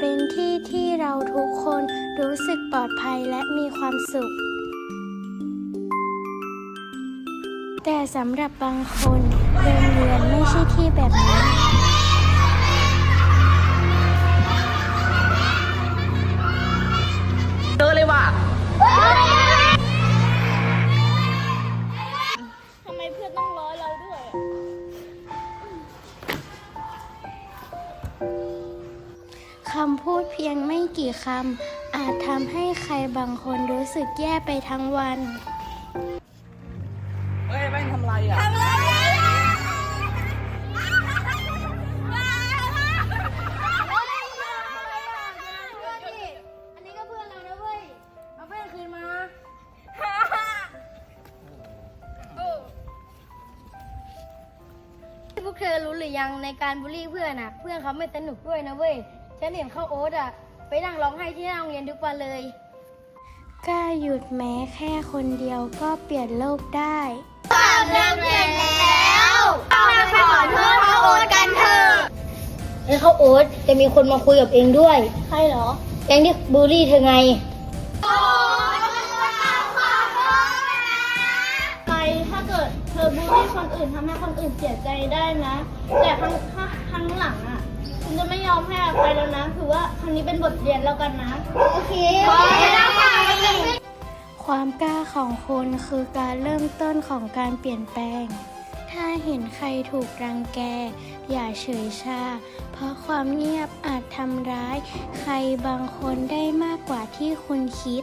เป็นที่ที่เราทุกคนรู้สึกปลอดภัยและมีความสุข แต่สำหรับบางคนโรงเรียนไม่ใช่ที่แบบนั้น เจอเลยว่ะทำไมเพื่อนต้องล้อเราด้วย คำพูดเพียงไม่กี่คำ อาจทำให้ใครบางคนรู้สึกแย่ไปทั้งวัน เฮ้ยแม่งทำไรอะอันนี้ก็เพื่อนเรานะเว้ยเอาเพื่อนคืนมาพวกเธอรู้หรือยังในการบูลลี่เพื่อนอะเพื่อนเขาไม่สนุกด้วยนะเว้ย ฉันเห็นเข้าโอ๊ตอะ ไปนั่งร้องไห้ที่หน้าโรงเรียนทุกวันเลย กล้าหยุดแม้แค่คนเดียวก็เปลี่ยนโลกได้เริ่มเรียนแล้วเราไปขอโทษเขาโอ๊ตกันเถอะเอ้ยเขาโอ๊ตจะมีคนมาคุยกับเองด้วยใครเหรอเองที่บูลลี่เธอไงไปถ้าเกิดเธอบูลลี่คนอื่นทำให้คนอื่นเสียใจได้นะ แต่ครั้งครั้งหลังอะคุณจะ ไปแล้วนะถือว่าครั้งนี้เป็นบทเรียนแล้วกันนะ โอเคความกล้าของคนคือการเริ่มต้นของการเปลี่ยนแปลง ถ้าเห็นใครถูกรังแก อย่าเฉยชา เพราะความเงียบอาจทำร้าย ใครบางคนได้มากกว่าที่คุณคิด